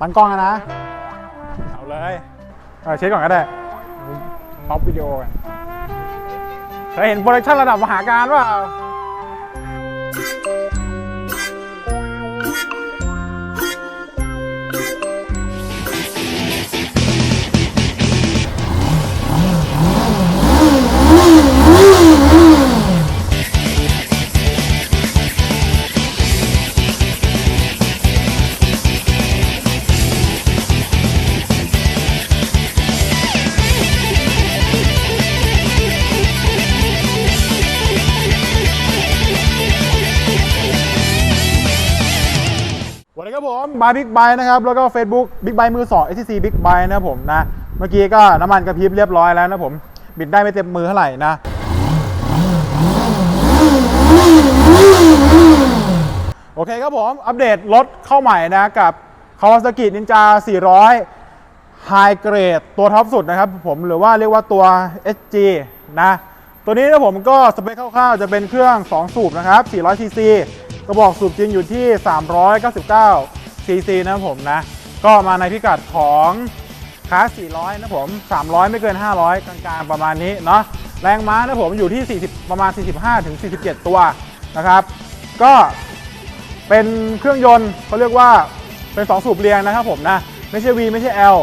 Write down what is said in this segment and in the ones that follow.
ปันกล้องอะนะ เอาเลยเออเช็คก่อนก็ได้ท็อปวิดีโอกันเคยเห็นโปรดักชั่นระดับมหาการเปล่า มบายบิ๊กไบนะครับ แล้วก็ Facebook บิ๊กไบมือ2 SCC บิ๊กไบนะผมนะ เมื่อกี้ก็น้ำมันกระพริบเรียบร้อยแล้วนะผม บิดได้ไม่เต็มมือเท่าไหร่นะโอเคครับผม อัปเดตรถเข้าใหม่นะกับ Kawasaki Ninja 400 High Grade ตัวท็อปสุดนะครับผมหรือว่าเรียกว่าตัว SG นะ ตัวนี้นะผมก็สเปคคร่าวๆ จะเป็นเครื่อง 2 สูบนะครับ400 cc กระบอกสูบจริงอยู่ที่ 399 cc นะผมนะ ก็มาในพิกัดของคลาส400 นะผม 300 ไม่เกิน 500 กลางๆ ประมาณนี้เนาะแรงม้านะผมอยู่ที่ 40 ประมาณ 45 ถึง 47 ตัวนะครับ ก็เป็นเครื่องยนต์เขาเรียกว่าเป็น 2 สูบเรียงนะครับผมนะ ไม่ใช่ V ไม่ใช่ L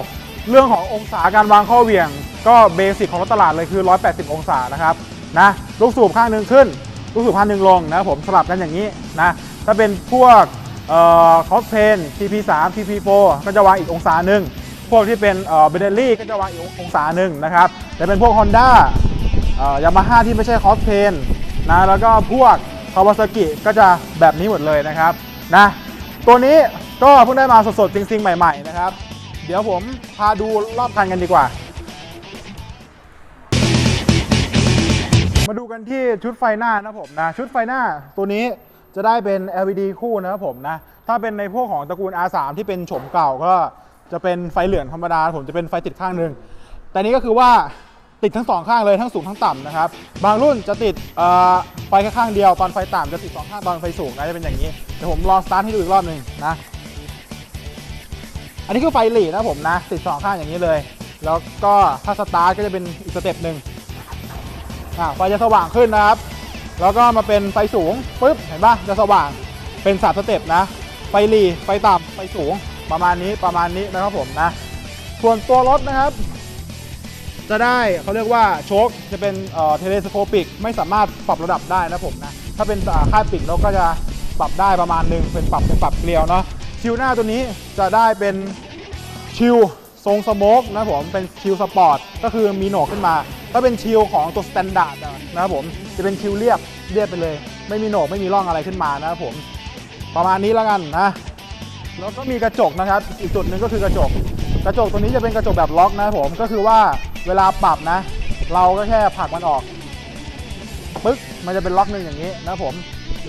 เรื่องขององศาการวางข้อเหวี่ยง ก็เบสิกของรถตลาดเลยคือ 180 องศานะครับนะลูกสูบข้างหนึ่งขึ้น ลูกสูบข้างหนึ่งลงนะครับผมสลับกันอย่างนี้นะถ้าเป็นพวก คอสเพน TP3 TP4 ก็จะวางอีกองศาหนึ่งพวกที่เป็นเอ่อเบเดลลี่ก็จะวางอีกองศาหนึ่งนะครับแต่เป็นพวก Honda ยามาฮ่าที่ไม่ใช่คอสเพนนะแล้วก็พวกคาวาซากิก็จะแบบนี้หมดเลยนะครับนะตัวนี้ก็เพิ่งได้มาสดๆจริงๆ ใหม่ๆนะครับ เดี๋ยวผมพาดูรอบคันกันดีกว่า มาดูกันที่ชุดไฟหน้านะผมนะ ชุดไฟหน้าตัวนี้ จะได้เป็น LED คู่นะครับผมนะ ถ้าเป็นในพวกของตระกูล R3 ที่เป็นโฉมเก่าก็จะเป็นไฟเหลืองธรรมดา ผมจะเป็นไฟติดข้างหนึ่ง แต่นี้ก็คือว่าติดทั้งสองข้างเลยทั้งสูงทั้งต่ำนะครับ บางรุ่นจะติดไฟแค่ข้างเดียวตอนไฟต่ำจะติดสองข้างตอนไฟสูงนะจะเป็นอย่างนี้ เดี๋ยวผมลองสตาร์ทให้ดูอีกรอบหนึ่งนะ อันนี้คือไฟหลีนะผมนะติดสองข้างอย่างนี้เลย แล้วก็ถ้าสตาร์ทก็จะเป็นอีกสเต็ปหนึ่งไฟจะสว่างขึ้นนะครับ แล้วก็มาเป็นไฟสูงปุ๊บเห็นปะจะสว่างเป็นสามสเต็ปนะไฟหลีไฟต่ำไฟสูงประมาณนี้ประมาณนี้นะครับผมนะส่วนตัวรถนะครับ จะได้เขาเรียกว่าโชคจะเป็นเทเลสโคปิกไม่สามารถปรับระดับได้นะผมนะถ้าเป็นค่ายปิดเราก็จะปรับได้ประมาณหนึ่งเป็นปรับเป็นปรับเกลียวเนาะชิวหน้าตัวนี้จะได้เป็นชิวทรงสโมกนะครับผมเป็นชิวสปอร์ตก็คือมีโหนกขึ้นมา ถ้าเป็นชิวของตัวสแตนดาร์ดนะครับผมจะเป็นชิวเรียบ เรียบไปเลย ไม่มีโหนกไม่มีร่องอะไรขึ้นมานะครับผม ประมาณนี้แล้วกันนะ แล้วก็มีกระจกนะครับ อีกจุดหนึ่งก็คือกระจก กระจกตัวนี้จะเป็นกระจกแบบล็อกนะครับผม ก็คือว่าเวลาปรับนะ เราก็แค่ผลักมันออก ปึ๊ก มันจะเป็นล็อกหนึ่งอย่างนี้นะครับผม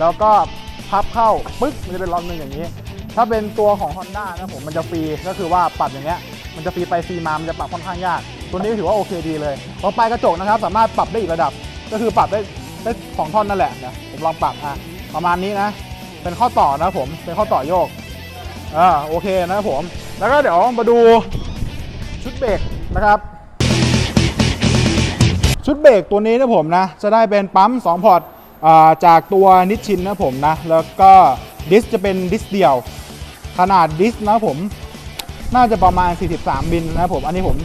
แล้วก็พับเข้า ปึ๊ก มันจะเป็นล็อกหนึ่งอย่างนี้ ถ้าเป็นตัวของ Honda นะครับผม มันจะฟรี ก็คือว่าปรับอย่างเงี้ย มันจะฟรีไปฟรีมา มันจะปรับค่อนข้างยาก ตัวนี้ถือว่าโอเคดีเลยพอปลายกระจกนะครับ สามารถปรับได้อีกระดับ ก็คือปรับได้ ได้สองท่อนนั่นแหละนะผมลองปรับอะประมาณนี้นะ เป็นข้อต่อนะผมเป็นข้อต่อโยกอ่าโอเคนะผม แล้วก็เดี๋ยวมาดูชุดเบรกนะครับ ชุดเบรกตัวนี้นะผมนะ จะได้เป็นปั๊ม 2 พอร์ตาจากตัวนิชชินนะผมนะ แล้วก็ดิสจะเป็นดิสเดียว ขนาดดิสนะผมน่าจะประมาณ 43 บินนะผม อันนี้ผม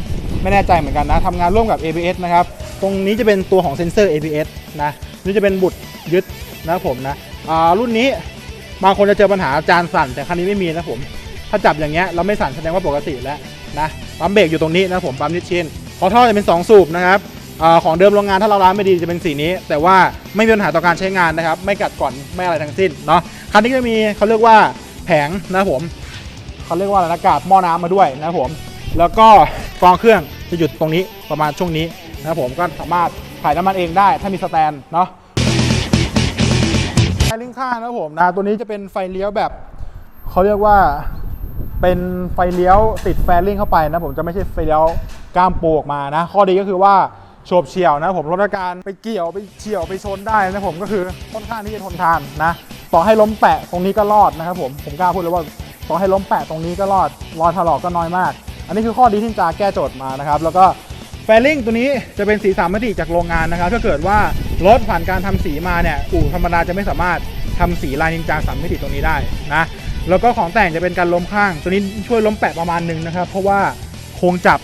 ไม่แน่ใจเหมือนกันนะทำงานร่วมกับ ABS นะครับ ตรงนี้จะเป็นตัวของเซ็นเซอร์ ABS นะ นี่จะเป็นบุตรยึดนะครับผมนะอ่ารุ่นนี้บางคนจะเจอปัญหาจานสั่นแต่คันนี้ไม่มีนะผม ถ้าจับอย่างเงี้ยเราไม่สั่นแสดงว่าปกติแล้วนะปั๊มเบรกอยู่ตรงนี้นะผมปั๊มนิชชินพอท่อจะเป็น 2 สูบนะครับอาของเดิมโรงงานถ้าเราล้างไม่ดีจะเป็นสีนี้ แต่ว่าไม่มีปัญหาต่อการใช้งานนะครับ ไม่กัดก่อนไม่อะไรทั้งสิ้นเนาะคันนี้จะมีเขาเรียกว่าแผงนะผมเขาเรียกว่าอะไรนะกาดหม้อน้ำมาด้วยนะผม แล้วก็กองเครื่องจะหยุดตรงนี้ประมาณช่วงนี้นะผมก็สามารถ ถ่ายน้ำมันเองได้ถ้ามีสแตนเนาะไฟลี้ยงข้างนะผมนะตัวนี้จะเป็นไฟเลี้ยวแบบเขาเรียกว่าเป็นไฟเลี้ยวติดแฟลลิ่งเข้าไปนะผมจะไม่ใช่ไฟเลี้ยวก้ามปูออกมานะ ข้อดีก็คือว่าโฉบเฉี่ยวนะผมลดอาการไปเกี่ยวไปเฉี่ยวไปชนได้นะผมก็คือค่อนข้างที่จะทนทานนะต่อให้ล้มแปะตรงนี้ก็รอดนะครับผมผมกล้าพูดเลยว่าต่อให้ล้มแปะตรงนี้ก็รอดรอยถลอกก็น้อยมาก อันนี้คือข้อดีที่จาแก้โจทย์มานะครับ แล้วก็ แฟลิงตัวนี้จะเป็นสีสามมิติจากโรงงานนะครับถ้าเกิดว่ารถผ่านการทำสีมาเนี่ยอู่ธรรมดาจะไม่สามารถทำสีลายนินจาสามมิติตรงนี้ได้นะแล้วก็ของแต่งจะเป็นการล้มข้าง ตัวนี้ช่วยล้มแปะประมาณหนึงนะครับ เพราะว่าโครงจับ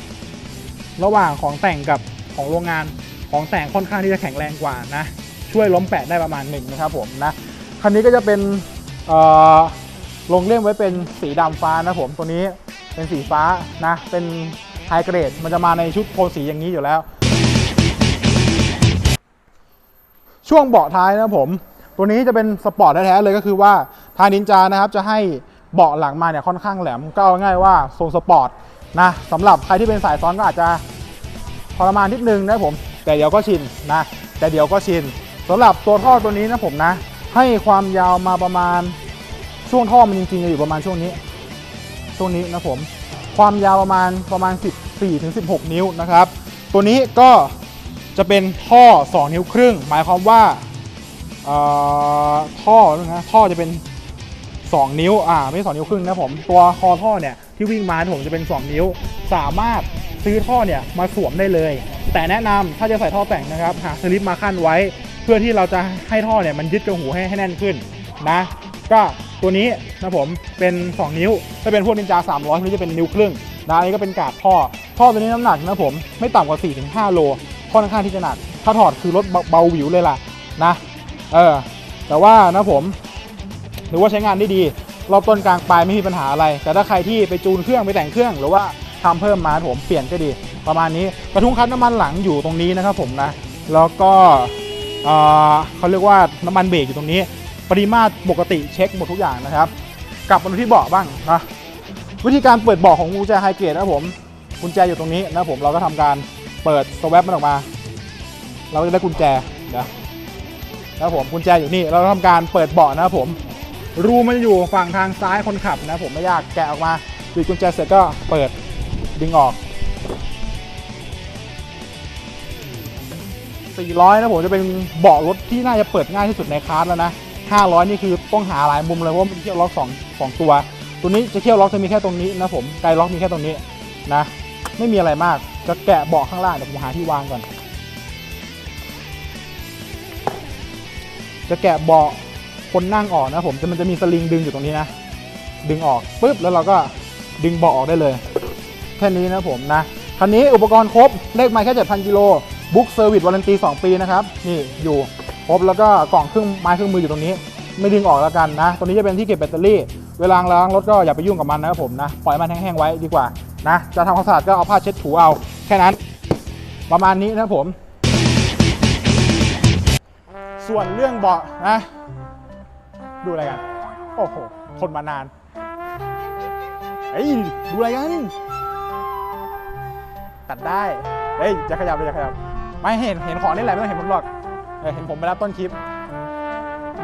ระหว่างของแต่งกับของโรงงานของแต่งค่อนข้างที่จะแข็งแรงกว่านะช่วยล้มแปะได้ประมาณหนึ่งนะครับผมนะคันนี้ก็จะเป็นเอ่อลงเล่มไว้เป็นสีดำฟ้านะผมตัวนี้เป็นสีฟ้านะเป็น ไฮเกรดมันจะมาในชุดโทนสีอย่างนี้อยู่แล้ว ช่วงเบาะท้ายนะผม ตัวนี้จะเป็นสปอร์ตแท้ๆเลยก็คือว่าทางนินจานะครับจะให้เบาะหลังมาเนี่ยค่อนข้างแหลมก็เอาง่ายว่าทรงสปอร์ตนะสำหรับใครที่เป็นสายซ้อนก็อาจจะทรมานนิดนึงนะผม แต่เดี๋ยวก็ชินนะ แต่เดี๋ยวก็ชินสำหรับตัวท่อตัวนี้นะผมนะ ให้ความยาวมาประมาณช่วงท่อมันจริงๆจะอยู่ประมาณช่วงนี้ ช่วงนี้นะผม ความยาวประมาณประมาณ 14ถึง16 นิ้วนะครับ ตัวนี้ก็จะเป็นท่อ 2 นิ้วครึ่ง หมายความว่าเอ่อท่อนะท่อจะเป็น 2 นิ้วอ่าไม่ใช่2นิ้วครึ่งนะผมตัวคอท่อเนี่ยที่วิ่งมาผมจะเป็น 2 นิ้ว สามารถซื้อท่อเนี่ยมาสวมได้เลย แต่แนะนำถ้าจะใส่ท่อแต่งนะครับหาสลิปมาขั้นไว้ เพื่อที่เราจะให้ท่อเนี่ยมันยึดกับหูให้ให้แน่นขึ้นนะ ก็ ตัวนี้นะผมเป็น2นิ้วถ้าเป็นพวกนินจา300ตัวนี้จะเป็นนิ้วครึ่งนะอันนี้ก็เป็นกาบท่อท่อตัวนี้น้ำหนักนะผมไม่ต่ำกว่า4-5โลค่อนข้างที่จะหนัก ถ้าถอดคือรถเบาหวิวเลยล่ะนะเออแต่ว่านะผมหรือว่าใช้งานได้ดีรอบต้นกลางปลายไม่มีปัญหาอะไร แต่ถ้าใครที่ไปจูนเครื่องไปแต่งเครื่อง หรือว่าทำเพิ่มมาผมเปลี่ยนก็ดี ประมาณนี้กระทุ้งคัดน้ำมันหลังอยู่ตรงนี้นะครับผมนะ แล้วก็เออเขาเรียกว่าน้ำมันเบรกอยู่ตรงนี้ ริมาตรปกติเช็คหมดทุกอย่างนะครับ กลับมาดูที่เบาะบ้างนะวิธีการเปิดเบาะของกุญแจไฮเกรดนะครับผมกุญแจอยู่ตรงนี้นะครับผมเราก็ทำการเปิดสวปมันออกมา เราก็จะได้กุญแจเดี๋ยวนะครับผมกุญแจอยู่นี่เราทำการเปิดเบาะนะครับผมรูมันอยู่ฝั่งทางซ้ายคนขับนะผมไม่ยากแกะออกมาบิดกุญแจเสร็จก็เปิดดึงออก400นะผมจะเป็นเบาะรถที่น่าจะเปิดง่ายที่สุดในคลาสแล้วนะ 500 นี่คือต้องหาหลายมุมเลยเพราะว่ามันเที่ยวล็อก2งตัว ตัวนี้จะเที่ยวล็อกจะมีแค่ตรงนี้นะผมไกลล็อกมีแค่ตรงนี้นะ ไม่มีอะไรมากจะแกะเบาะข้างล่างเดี๋ยวผมหาที่วางก่อน จะแกะเบาะคนนั่งออกนะผมจะมันจะมีสลิงดึงอยู่ตรงนี้นะ ดึงออกปุ๊บแล้วเราก็ดึงเบาะออกได้เลยแค่นี้นะผมนะคันนี้อุปกรณ์ครบเลขไม้แค่7,000กิโลบุ๊กเซอร์วิสวารันตี2ปีนะครับนี่อยู่ ครบแล้วก็กล่องเครื่องไม้เครื่องมืออยู่ตรงนี้ ไม่ดึงออกแล้วกันนะตัวนี้จะเป็นที่เก็บแบตเตอรี่ เวลาล้างรถก็อย่าไปยุ่งกับมันนะครับผมนะปล่อยมันแห้งๆไว้ดีกว่านะจะทำความสะอาดก็เอาผ้าเช็ดถูเอา แค่นั้น ประมาณนี้นะผม ส่วนเรื่องเบาะนะ ดูอะไรกัน โอ้โหทนมานานเฮ้ยดูอะไรกัน ตัดได้ เฮ้ยจะขยับเลยจะขยับ ไม่เห็นเห็นของนี่แหละไม่ต้องเห็นผมหรอก เออเห็นผมไปแล้วต้นคลิป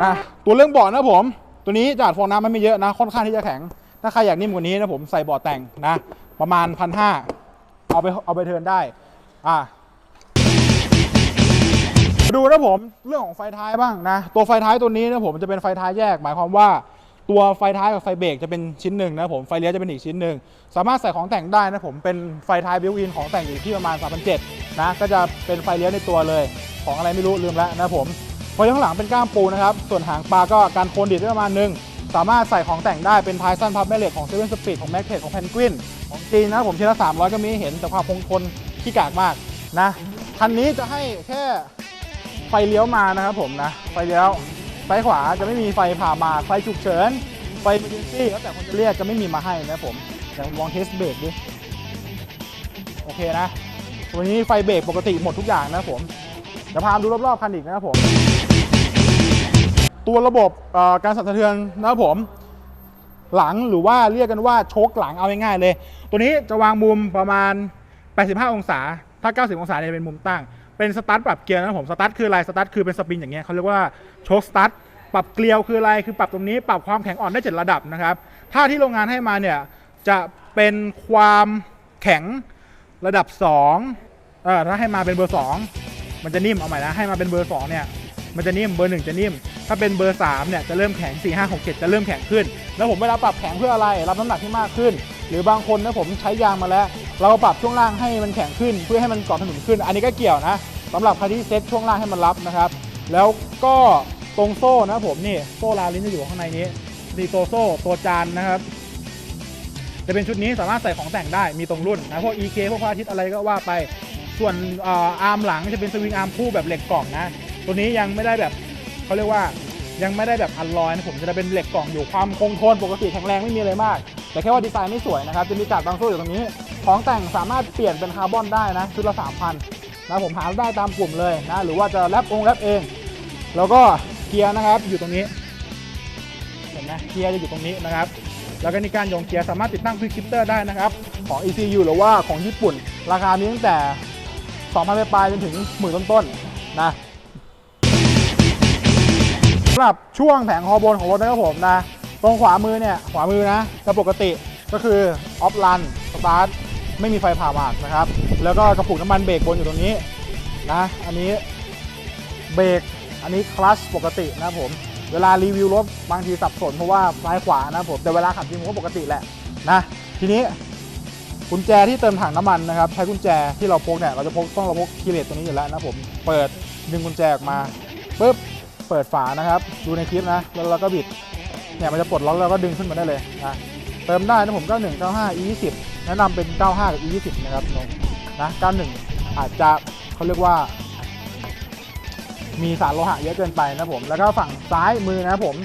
นะตัวเรื่องเบาะนะผม ตัวนี้จาดฟองน้ำมันไม่เยอะนะ ค่อนข้างที่จะแข็ง ถ้าใครอยากนิ่มกว่านี้นะผมใส่เบาะแต่งนะ ประมาณพันห้าเอาไปเอาไปเทิร์นได้ อะดูนะผมเรื่องของไฟท้ายบ้างนะ ตัวไฟท้ายตัวนี้นะผมจะเป็นไฟท้ายแยก หมายความว่าตัวไฟท้ายกับไฟเบรกจะเป็นชิ้นหนึ่งนะผมไฟเลี้ยวจะเป็นอีกชิ้นหนึ่งสามารถใส่ของแต่งได้นะผมเป็นไฟท้ายบิวอินของแต่งอยู่ที่ประมาณ3,700 นะก็จะเป็นไฟเลี้ยวในตัวเลย ของอะไรไม่รู้ลืมแล้วนะผมไฟเลี้ยวข้างหลังเป็นก้ามปูนะครับ ส่วนหางปลาก็การโคนดิดได้ประมาณหนึง สามารถใส่ของแต่งได้เป็นท้ายสั้นพับแม่เหล็กของเซเว่นสปีดของแม็กเทของแพนกวินของจีนนะผมชิ้นละ300 ก็มีเห็นแต่ความคงทนที่กากมากนะคันนี้จะให้แค่ไฟเลี้ยวมานะครับผมนะไฟเลี้ยวซ้ายขวาจะไม่มีไฟผ่ามาไฟฉุกเฉินไฟม e r g e n c y แล้วแต่คนจะเรียกจะไม่มีมาให้นะผมเดี๋ยวผมลองเทสเบรกดิโอเคนะ วนี้ไฟเบรกปกติหมดทุกอย่างนะผมเดี๋ยวพามดูรอบๆคันอีกนะครับผม ตัวระบบการสั่นสะเทือนนะครับผม หลังหรือว่าเรียกกันว่าโชคหลังเอาง่ายๆเลย ตัวนี้จะวางมุมประมาณ 85 องศา ถ้า 90 องศาเนี่ยเป็นมุมตั้ง เป็นสตาร์ทปรับเกียร์นะครับผม สตาร์ทคืออะไร สตาร์ทคือเป็นสปริงอย่างเงี้ยเขาเรียกว่าโชคสตาร์ทปรับเกลียวคืออะไร คือปรับตรงนี้ ปรับความแข็งอ่อนได้7ระดับนะครับ ถ้าที่โรงงานให้มาเนี่ยจะเป็นความแข็ง ระดับ2เออถ้าให้มาเป็นเบอร์ 2 มันจะนิ่ม เอาใหม่นะให้มาเป็นเบอร์ 2 เนี่ย มันจะนิ่มเบอร์หนึ่งจะนิ่ม ถ้าเป็นเบอร์ 3 เนี่ยจะเริ่มแข็ง 4 5 6 7 จะเริ่มแข็งขึ้น แล้วผมเวลาปรับแข็งเพื่ออะไร รับน้ำหนักที่มากขึ้น หรือบางคนนะผมใช้ยางมาแล้ว เราปรับช่วงล่างให้มันแข็งขึ้น เพื่อให้มันเกาะถนนขึ้น อันนี้ก็เกี่ยวนะสำหรับใครที่เซ็ตช่วงล่างให้มันรับนะครับ แล้วก็ตรงโซ่นะผมนี่โซ่ลาลิ้นจะอยู่ข้างในนี้นี่ตัวโซ่ตัวจานนะครับ จะเป็นชุดนี้สามารถใส่ของแต่งได้มีตรงรุ่นนะพวก EK พวกพระอาทิตย์อะไรก็ว่าไป ส่วนออาร์มหลังจะเป็นสวิงอาร์มคู่แบบเหล็กกล่องนะ ตัวนี้ยังไม่ได้แบบเขาเรียกว่ายังไม่ได้แบบอัลลอยนะผมจะเป็นเหล็กกล่องอยู่ความคงทนปกติแข็งแรงไม่มีอะไรมาก แต่แค่ว่าดีไซน์ไม่สวยนะครับ จะมีกาดบางโซ่อยู่ตรงนี้ ของแต่งสามารถเปลี่ยนเป็นคาร์บอนได้นะชุดละ 3,000นะผมหาได้ตามกลุ่มเลยนะหรือว่าจะแรปองแรปเอง แล้วก็เกียร์นะครับอยู่ตรงนี้ นไหมเกียร์จะอยู่ตรงนี้นะครับ แล้วก็ในการยงเกียร์สามารถติดตั้งควิกชิปเตอร์ได้นะครับ ของ ECU หรือว่าของญี่ปุ่น ราคามีตั้งแต่ 2,000ปลายจนถึงหมื่นต้นๆนะสำหรับช่วงแผงคอบนของรถนะครับผมนะตรงขวามือเนี่ยขวามือนะจะปกติก็คือออฟลันสตาร์ทไม่มีไฟผ่าหมากนะครับ แล้วก็กระปุกน้ำมันเบรกบนอยู่ตรงนี้นะ อันนี้เบรกอันนี้คลัชปกตินะครับผม เวลารีวิวรถบางทีสับสนเพราะว่าซ้ายขวานะผมแต่เวลาขับจริงผมก็ปกติแหละนะทีนี้กุญแจที่เติมถังน้ำมันนะครับใช้กุญแจที่เราพกเนี่ยเราจะพกต้องเราพกคีย์เลสตัวนี้อยู่แล้วนะผมเปิดดึงกุญแจออกมาปุ๊บเปิดฝานะครับดูในคลิปนะแล้วเราก็บิดเนี่ยมันจะปลดล็อกแล้วก็ดึงขึ้นมาได้เลยนะเติมได้นะผม 91 95 e 20 แนะนำเป็น 95 กับ e 20 นะครับน้องนะ91 อาจจะเขาเรียกว่า มีสารโลหะเยอะเกินไปนะผม แล้วก็ฝั่งซ้ายมือนะผม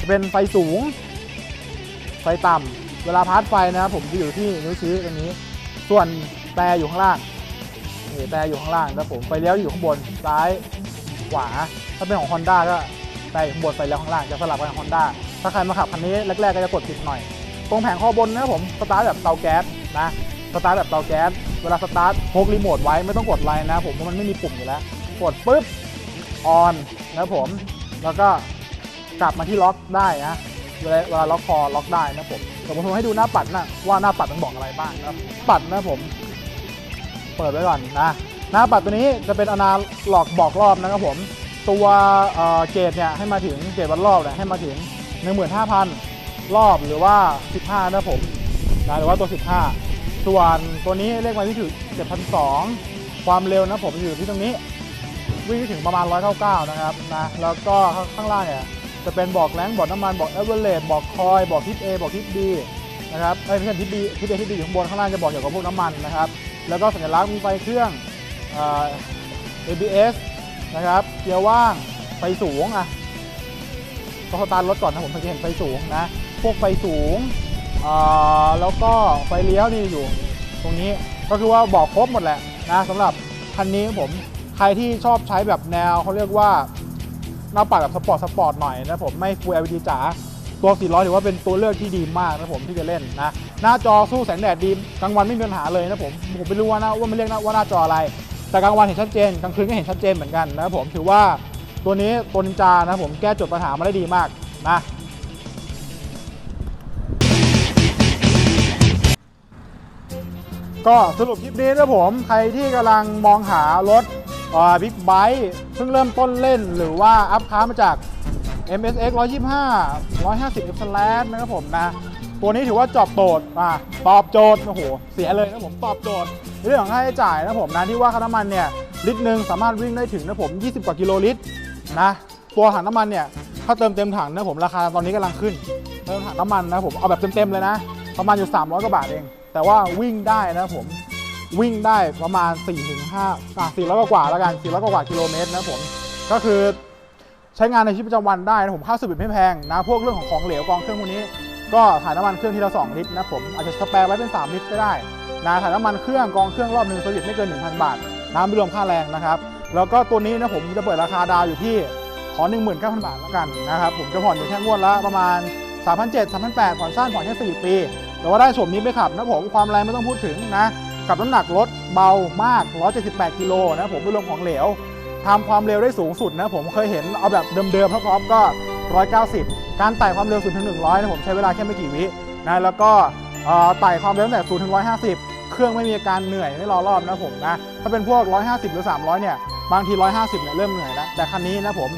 จะเป็นไฟสูง ไฟต่ำเวลาพาร์ทไฟนะผมจะอยู่ที่นิ้วชี้ตรงนี้ ส่วนแต่อยู่ข้างล่างนี่แต่อยู่ข้างล่างนะผมไฟเลี้ยวอยู่ข้างบนซ้ายขวา ถ้าเป็นของ Honda ก็แต่ข้างบนไฟเลี้ยวข้างล่างจะสลับกับ Honda ถ้าใครมาขับคันนี้แรกๆก็จะกดผิดหน่อย ตรงแผงคอบนนะผมสตาร์ทแบบเตาแก๊สนะสตาร์ทแบบเตาแก๊สเวลาสตาร์ทพกรีโมทไว้ไม่ต้องกดไลน์นะผมเพราะมันไม่มีปุ่มอยู่แล้ว กดปุ๊บ ออนนะครับผม แล้วก็กลับมาที่ล็อกได้นะเวลาเวลาล็อกคอล็อกได้นะผมเดี๋ยวผมให้ดูหน้าปัดนะว่าหน้าปัดมันบอกอะไรบ้างนะครับปัดนะผม เปิดไว้ก่อนนะหน้าปัดตัวนี้จะเป็นอนาล็อกบอกรอบนะครับผม ตัวเเกจเนี่ยให้มาถึงเกจวัดรอบเนี่ยให้มาถึง 15,000 รอบหรือว่า 15นะผมนะหรือว่าตัว 15 ส่วนตัวนี้เลขมาที่ถึง7,200 ความเร็วนะผมอยู่ที่ตรงนี้ วิ่งถึงประมาณ 199 นะครับนะแล้วก็ข้างล่างเนี่ยจะเป็นบอกแรงบอกน้ำมันบอกเอเวอเรสบอกคอยบอกทิศ A บอกทิศ B นะครับเอ้ไม่ใช่ทิศ B ทิศ A ทิศ B อยู่ข้างบนข้างล่างจะบอกเกี่ยวกับพวกน้ำมันนะครับแล้วก็สัญลักษณ์มีไฟเครื่องเอ ABS นะครับเกียร์ว่างไฟสูงอะก็สตาร์ทรถก่อนนะผมสังเกตเห็นไฟสูงนะพวกไฟสูงแล้วก็ไฟเลี้ยวนี่อยู่ ตรงนี้ก็คือว่าบอกครบหมดแหละนะสำหรับคันนี้ผม ใครที่ชอบใช้แบบแนวเขาเรียกว่าหน้าปัดแบบสปอร์ตสปอร์ตหน่อยนะผมไม่ Full LED จ๋าตัว 400 ถือว่าเป็นตัวเลือกที่ดีมากนะผมที่จะเล่นนะหน้าจอสู้แสงแดดดีกลางวันไม่มีปัญหาเลยนะผมผมไม่รู้ว่านะว่ามันเรียกนะว่าหน้าจออะไร แต่กลางวันเห็นชัดเจนกลางคืนก็เห็นชัดเจนเหมือนกันนะผมถือว่าตัวนี้ตัวนินจานะผมแก้จทย์ปัญหามาได้ดีมากนะก็สรุปคลิปนี้นะผมใครที่กำลังมองหารถ บิ๊กไบค์เพิ่งเริ่มต้นเล่นหรือว่าอัพค้ามาจาก MSX 125 150 F slash นะครับผมนะ ตัวนี้ถือว่าจอบโจทย์อะตอบโจทย์โอ้โหเสียเลยนะผมตอบโจทย์ เรื่องของค่าใช้จ่ายนะผมนะที่ว่าค่าน้ำมันเนี่ยลิตรหนึ่งสามารถวิ่งได้ถึงนะผม 20 กว่ากิโลลิตรนะตัวถังน้ำมันเนี่ยถ้าเติมเต็มถังนะผมราคาตอนนี้กำลังขึ้นเติมถังน้ำมันนะผมเอาแบบเต็มๆเลยนะประมาณอยู่ 300กว่าบาทเอง แต่ว่าวิ่งได้นะผม วิ่งได้ประมาณ4-5ถึง5อะ400 กว่าแล้วกัน 400 กว่ากิโลเมตรนะผม ก็คือใช้งานในชีวิตประจำวันได้นะผมค่าสวิตไม่แพงนะ พวกเรื่องของของเหลวกองเครื่องพวกนี้ ก็ถ่ายน้ำมันเครื่องทีละ 2 ลิตรนะผม อาจจะสแปร์ไว้เป็น 3 ลิตรก็ได้นะถ่ายน้ำมันเครื่องกองเครื่องรอบหนึ่งสวิตไม่เกิน 1,000 บาทนะไม่รวมค่าแรงนะครับ แล้วก็ตัวนี้นะผมจะเปิดราคาดาวอยู่ที่ขอ 19,000 บาทแล้วกันนะครับผมจะผ่อนอยู่แค่งวดละประมาณ3,700 3,800ผ่อนสั้นผ่อนแค่4ปี แต่ว่าได้โฉมนี้ไปขับนะผมความแรงไม่ต้องพูดถึงนะ กับน้ำหนักรถเบามาก 178 กิโลนะผมไม่รวมของเหลวทำความเร็วได้สูงสุดนะผมเคยเห็นเอาแบบเดิมๆท็อปก็ 190 การไต่ความเร็ว0ถึง100นะผมใช้เวลาแค่ไม่กี่วินะแล้วก็เอ่อไต่ความเร็วตั้งแต่0ถึง150 เครื่องไม่มีอาการเหนื่อยไม่รอรอบนะผมนะถ้าเป็นพวก 150 หรือ 300 เนี่ยบางที 150 เนี่ยเริ่มเหนื่อยแล้วแต่คันนี้นะผม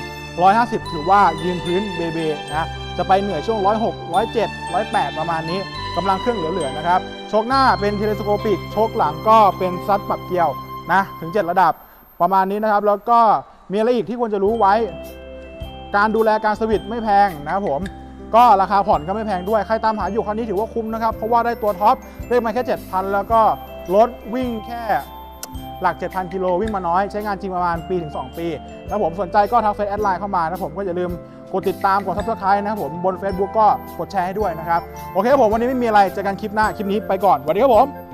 150 ถือว่ายืนพื้นเบเบนะจะไปเหนื่อยช่วง 106 107 108 ประมาณนี้ กำลังเครื่องเหลือๆนะครับโชคหน้าเป็นเทเลสโคปิกโชคหลังก็เป็นซัดปรับเกลียวนะถึง 7 ระดับประมาณนี้นะครับ แล้วก็มีอะไรอีกที่ควรจะรู้ไว้ การดูแลการสวิตช์ไม่แพงนะครับผมก็ราคาผ่อนก็ไม่แพงด้วย ใครตามหาอยู่คันนี้ถือว่าคุ้มนะครับ เพราะว่าได้ตัวท็อปเรียกมาแค่ 7,000 แล้วก็รถวิ่งแค่หลัก 7,000 กิโลวิ่งมาน้อย ใช้งานจริงประมาณปีถึง 2 ปี แล้วผมสนใจก็ทักเฟซแอดไลน์เข้ามานะผมก็อย่าลืม กดติดตามกด subscribe นะครับผมบน Facebook ก็กดแชร์ให้ด้วยนะครับโอเคครับผมวันนี้ไม่มีอะไรเจอกันคลิปหน้าคลิปนี้ไปก่อนสวัสดีครับผม